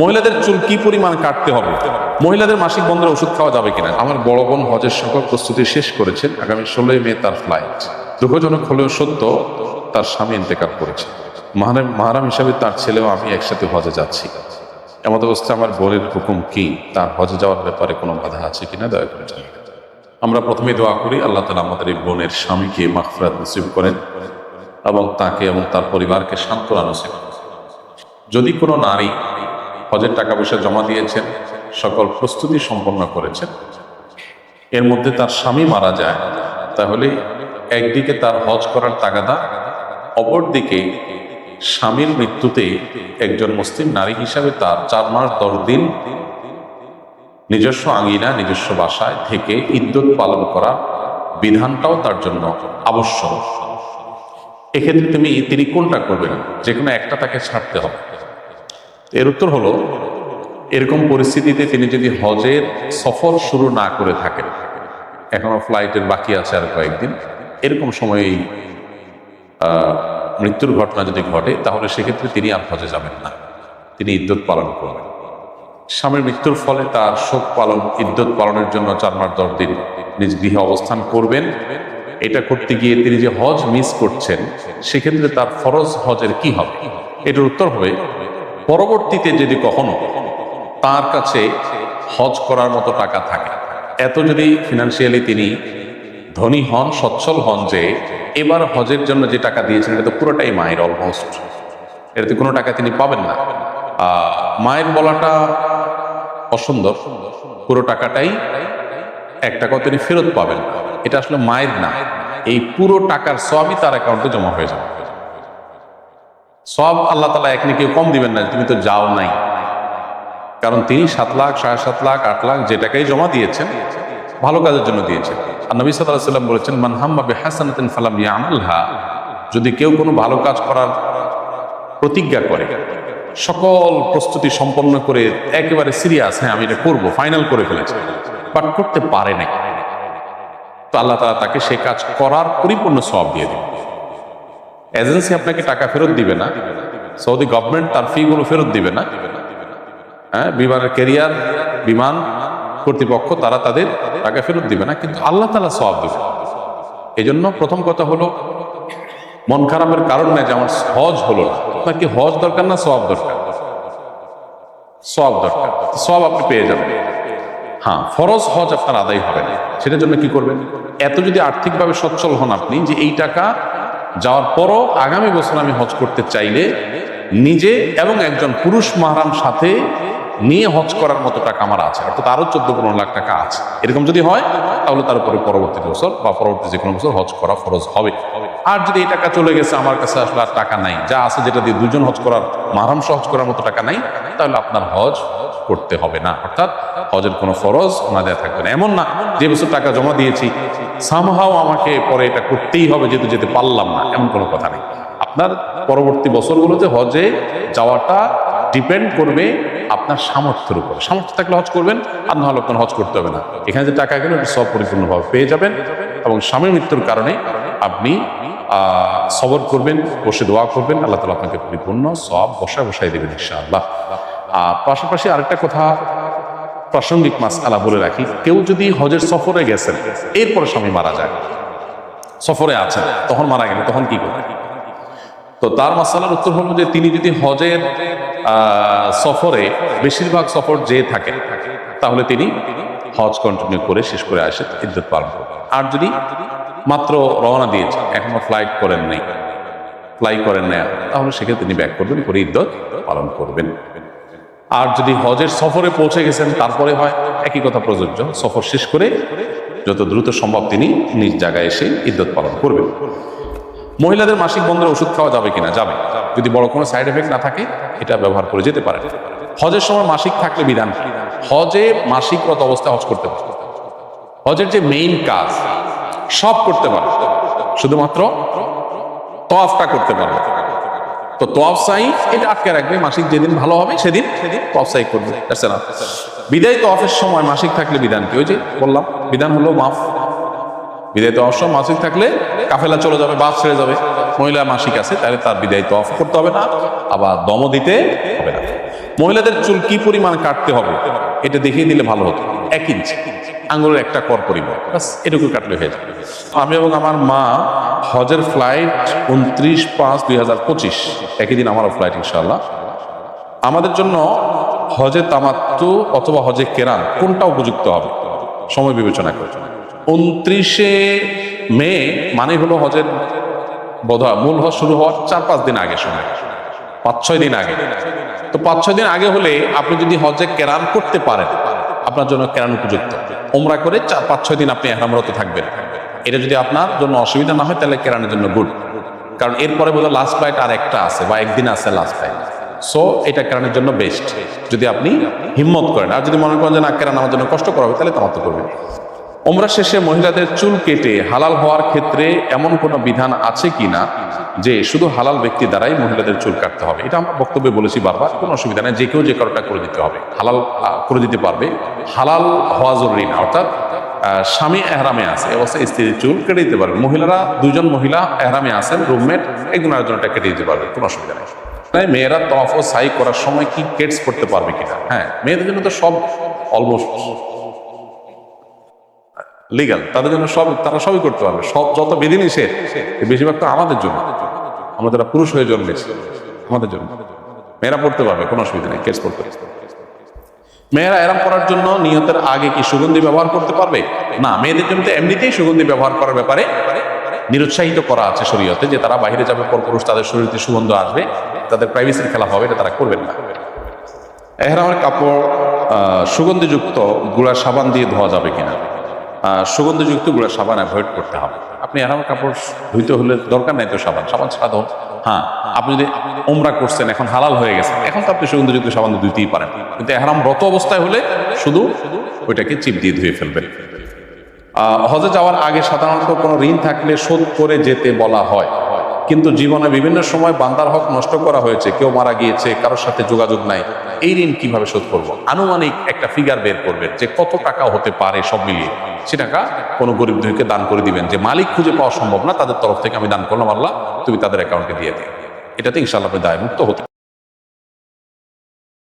মহিলাদের চুল কি পরিমাণ কাটতে হবে? মহিলাদের মাসিক বন্ধের ওষুধ খাওয়া যাবে কিনা? আমার বড় বোন হজের সকল প্রস্তুতি শেষ করেছেন আগামী ষোলোই মে তার ফ্লাইট দুঃখজনক হলেও সত্য, তার স্বামী ইন্তেকাল করেছে। মাহারাম মাহারাম হিসাবে তার ছেলেও আমি একসাথে হজে যাচ্ছি। এমত অবস্থায় আমার বোনের হুকুম কি? তার হজে যাওয়ার ব্যাপারে কোনো বাধা আছে কিনা? দয়া করে জানাবেন আমরা প্রথমে দোয়া করি, আল্লাহ তালা আমাদের এই বোনের স্বামীকে মাফরাত নসিব করেন এবং তাকে এবং তার পরিবারকে সান্ত্বনা নসিব। যদি কোনো নারী হজের টাকা পয়সা জমা দিয়েছেন, সকল প্রস্তুতি সম্পন্ন করেছেন। এর মধ্যে তার স্বামী মারা যায়, তাহলে একদিকে তার হজ করার তাগাদা, অপরদিকে স্বামীর মৃত্যুতে একজন মুসলিম নারী হিসাবে তার চার মাস দশ দিন নিজস্ব আঙ্গিনা নিজস্ব বাসায় থেকে ইদ্যুৎ পালন করা বিধানটাও তার জন্য আবশ্যক। এক্ষেত্রে তুমি তিনি কোনটা করবেন যে কোনো একটা তাকে ছাড়তে হবে। এর উত্তর হলো, এরকম পরিস্থিতিতে তিনি যদি হজের সফর শুরু না করে থাকেন, এখনও ফ্লাইটের বাকি আছে আর কয়েকদিন, এরকম সময়েই মৃত্যুর ঘটনা যদি ঘটে, তাহলে সেক্ষেত্রে তিনি আর হজে যাবেন না। তিনি ইদ্যুৎ পালন করবেন। স্বামীর মৃত্যুর ফলে তার শোক পালন ইদ্যুৎ পালনের জন্য চার মাস দশ দিন নিজ গৃহে অবস্থান করবেন। এটা করতে গিয়ে তিনি যে হজ মিস করছেন, সেক্ষেত্রে তার ফরজ হজের কি হবে? এটার উত্তর হবে পরবর্তীতে যদি কখনো তার কাছে হজ করার মতো টাকা থাকে, এত যদি ফিনান্সিয়ালি তিনি ধনী হন, সচ্ছল হন যে এবার হজের জন্য যে টাকা দিয়েছেন, এটা তো পুরোটাই মায়ের অলমোস্ট এটাতে কোনো টাকা তিনি পাবেন না। মায়ের বলাটা অসুন্দর। পুরো টাকাটাই এক টাকাও তিনি ফেরত পাবেন। এটা আসলে মায়ের না। এই পুরো টাকার সবই তার অ্যাকাউন্টে জমা হয়ে যাবে। সব আল্লাহ তালা একনি কেউ কম দিবেন না, তুমি তো যাও নাই। কারণ তিনি সাত লাখ, সাড়ে সাত লাখ, আট লাখ যে টাকাই জমা দিয়েছেন, ভালো কাজের জন্য দিয়েছেন। আর নবী সাল্লাহ সাল্লাম বলেছেন মানহাম্মা বেহাসানাতিন ফালাম ইয়ামালহা যদি কেউ কোনো ভালো কাজ করার প্রতিজ্ঞা করে, সকল প্রস্তুতি সম্পন্ন করে একেবারে সিরিয়াস হ্যাঁ আমি এটা করব ফাইনাল করে ফেলেছি, বাট করতে পারে না তো আল্লাহ তালা তাকে সে কাজ করার পরিপূর্ণ সব দিয়ে দেবে এজেন্সি আপনাকে টাকা ফেরত দিবে না। সৌদি গভর্নমেন্ট তার ফিগুলো ফেরত দিবে না। হ্যাঁ বিমানের ক্যারিয়ার বিমান, কর্তৃপক্ষ তারা তাদের টাকা ফেরত দিবে না, কিন্তু আল্লাহ তালা সব দেবে। এই জন্য প্রথম কথা হলো, মন খারাপের কারণ নাই যে আমার হজ হলো না। আপনার কি হজ দরকার না সব দরকার? সব দরকার। সব আপনি পেয়ে যাবেন। হ্যাঁ ফরজ হজ আপনার আদায় হবে না। সেটার জন্য কি করবেন? এত যদি আর্থিকভাবে সচ্ছল হন আপনি যে এই টাকা যাওয়ার পরও আগামী বছর আমি হজ করতে চাইলে নিজে এবং একজন পুরুষ মাহারাম সাথে নিয়ে হজ করার মতো টাকা আমার আছে। অর্থাৎ আরও চোদ্দ পনেরো লাখ টাকা আছে। এরকম যদি হয়, তাহলে তার উপরে পরবর্তী বছর বা পরবর্তী যে কোনো বছর হজ করা ফরজ হবে। আর যদি এই টাকা চলে গেছে, আমার কাছে আসলে আর টাকা নাই। যা আছে যেটা দিয়ে দুজন হজ করার, মাহারাম হজ করার মতো টাকা নাই, তাহলে আপনার হজ করতে হবে না। অর্থাৎ হজের কোনো ফরজ না দেওয়া থাকবে না। এমন না, যে বছর টাকা জমা দিয়েছি সামহাও আমাকে পরে এটা করতেই হবে যেহেতু যেতে পারলাম না, এমন কোনো কথা নেই। আপনার পরবর্তী বছরগুলোতে হজে যাওয়াটা ডিপেন্ড করবে আপনার সামর্থ্যের উপর। সামর্থ্য থাকলে হজ করবেন, আর নাহলে আপনার হজ করতে হবে না। এখানে যে টাকা গেলে সব পরিপূর্ণভাবে পেয়ে যাবেন এবং স্বামীর মৃত্যুর কারণে আপনি সবর করবেন, বসে দোয়া করবেন, আল্লাহ তালা আপনাকে পরিপূর্ণ সব বসায় বসাই দেবেন ইনশাআল্লাহ। আর পাশাপাশি আরেকটা কথা প্রাসঙ্গিক মাস আলা বলে রাখি, কেউ যদি হজের সফরে গেছেন, এরপরে স্বামী মারা যায়। সফরে আছেন, তখন মারা গেলে তখন কি করবেন? তো তার মাসালার উত্তর হলো যে, তিনি যদি হজের সফরে বেশিরভাগ সফর যেয়ে থাকেন তাহলে তিনি হজ কন্টিনিউ করে শেষ করে আসে ইদ্যুৎ পালন করবেন। আর যদি মাত্র রওনা দিয়েছেন এখনও ফ্লাইট করেন নাই ফ্লাই করেন না তাহলে সেক্ষেত্রে তিনি ব্যাক করবেন, করে ইদ্যত পালন করবেন। আর যদি হজের সফরে পৌঁছে গেছেন, তারপরে হয় একই কথা প্রযোজ্য। সফর শেষ করে যত দ্রুত সম্ভব তিনি নিজ জায়গায় এসে ইদ্যত পালন করবেন। মহিলাদের মাসিক বন্ধের ওষুধ খাওয়া যাবে কিনা? যাবে। যদি বড় কোনো সাইড এফেক্ট না থাকে, এটা ব্যবহার করে যেতে পারে। হজের সময় মাসিক থাকলে বিধান? হজে মাসিকরত অবস্থায় হজ করতে পারে। হজের যে মেইন কাজ, সব করতে পারে। শুধুমাত্র তফটা করতে পারবে তো তোয়াফ সাই, এটা আটকে রাখবে, মাসিক যেদিন ভালো হবে, সেদিন সেদিন সাই করবে. বিদায় তোয়াফের সময় মাসিক থাকলে বিধান কি? ওই যে বললাম, বিধান হলো মাফ। বিদায় তোয়াফ সময় মাসিক থাকলে কাফেলা চলে যাবে, বাস ছেড়ে যাবে। মহিলা মাসিক আছে, তাহলে তার বিদায় তোয়াফ করতে হবে না, আবার দম দিতে হবে না। মহিলাদের চুল কি পরিমাণ কাটতে হবে, এটা দেখিয়ে দিলে ভালো হতো। এক ইঞ্চি আঙ্গুলের একটা কর পরিমাণ। বাস এটুকু কাটলে হয়ে যাবে। আমি এবং আমার মা হজের ফ্লাইট উনত্রিশ পাঁচ দুই হাজার পঁচিশ। একই দিন আমারও ফ্লাইট ইনশাল্লাহ আমাদের জন্য হজে তামাত্তু অথবা হজে কেরান কোনটা উপযুক্ত হবে? সময় বিবেচনা করে। উনত্রিশে মে মানে হলো হজের বোধ। মূল হজ শুরু হওয়ার চার পাঁচ দিন আগে সময়। পাঁচ ছয় দিন আগে। তো পাঁচ ছয় দিন আগে হলে আপনি যদি হজে কেরান করতে পারেন, আপনার জন্য কেরান উপযুক্ত। ওমরা করে চার পাঁচ ছয় দিন আপনি এহরামরত থাকবেন। এটা যদি আপনার জন্য অসুবিধা না হয়, তাহলে কেরানের জন্য গুড কারণ এরপরে বোধ লাস্ট ফ্লাইট আর একটা আছে, বা একদিন আছে লাস্ট ফ্লাইট সো এটা কেরানের জন্য বেস্ট যদি আপনি হিম্মত করেন, আর যদি মনে করেন যে না, কেরান আমার জন্য কষ্ট করা হবে তাহলে তামাত্ম করবেন। ওমরা শেষে মহিলাদের চুল কেটে হালাল হওয়ার ক্ষেত্রে এমন কোনো বিধান আছে কি না যে শুধু হালাল ব্যক্তি দ্বারাই মহিলাদের চুল কাটতে হবে। এটা আমরা বক্তব্যে বলেছি বারবার, কোনো অসুবিধা নেই, যে কেউ যে কারোটা করে দিতে হবে। হালাল করে দিতে পারবে। হালাল হওয়া জরুরি না, অর্থাৎ স্বামী এহরামে আছে। অবস্থায় স্ত্রীর চুল কেটে দিতে পারবে। মহিলারা, দুজন মহিলা এহরামে আছেন, রুমমেট, একজন আরেকজনটা কেটে দিতে পারবে। কোনো অসুবিধা নেই। তাই মেয়েরা তফ ও সাই করার সময় কি কেটস করতে পারবে কিনা? হ্যাঁ মেয়েদের জন্য তো সব অলমোস্ট লিগাল তাদের জন্য সব, তারা সবই করতে পারবে। সব, যত বিধিনিষেধ এ বেশিরভাগ তো আমাদের জন্য। আমরা যারা পুরুষ হয়ে জন্মেছি, আমাদের জন্য। মেয়েরা পড়তে পারবে, কোনো অসুবিধা নেই কেস করতে মেয়েরা এরাম করার জন্য নিয়তের আগে কি সুগন্ধি ব্যবহার করতে পারবে? না, মেয়েদের জন্য এমনিতেই সুগন্ধি ব্যবহার করার ব্যাপারে নিরুৎসাহিত করা আছে শরীয়তে যে তারা বাইরে যাবে, পরপুরুষ, তাদের শরীরে সুগন্ধ আসবে, তাদের প্রাইভেসির খেলা হবে, এটা তারা করবেন না। এহরামের কাপড় সুগন্ধিযুক্ত গুড়া সাবান দিয়ে ধোয়া যাবে কিনা? সুগন্ধিযুক্ত গুঁড়া সাবান অ্যাভয়েড করতে হবে। আপনি এহরামের কাপড় ধুইতে হলে দরকার নাই তো সাবান। সাবান ছাড়া হ্যাঁ আপনি যদি ওমরা করছেন, এখন হালাল হয়ে গেছে, এখন তো আপনি সুগন্ধযুক্ত সাবান ধুইতেই পারেন। কিন্তু এহরাম রত অবস্থায় হলে শুধু ওইটাকে চিপ দিয়ে ধুয়ে ফেলবেন। হজে যাওয়ার আগে সাধারণত কোনো ঋণ থাকলে শোধ করে যেতে বলা হয়। কিন্তু জীবনে বিভিন্ন সময় বান্দার হক নষ্ট করা হয়েছে, কেউ মারা গিয়েছে, কারোর সাথে যোগাযোগ নাই। এই ঋণ কীভাবে শোধ করব? আনুমানিক একটা ফিগার বের করবেন যে কত টাকা হতে পারে সব মিলিয়ে। সে টাকা কোনো গরিব দুইকে দান করে দিবেন। যে মালিক খুঁজে পাওয়া সম্ভব না, তাদের তরফ থেকে আমি দান করলাম, আল্লাহ, তুমি তাদের অ্যাকাউন্টে দিয়ে দিও। এটাতে ইনশাল্লাহ আপনি দায়মুক্ত হতে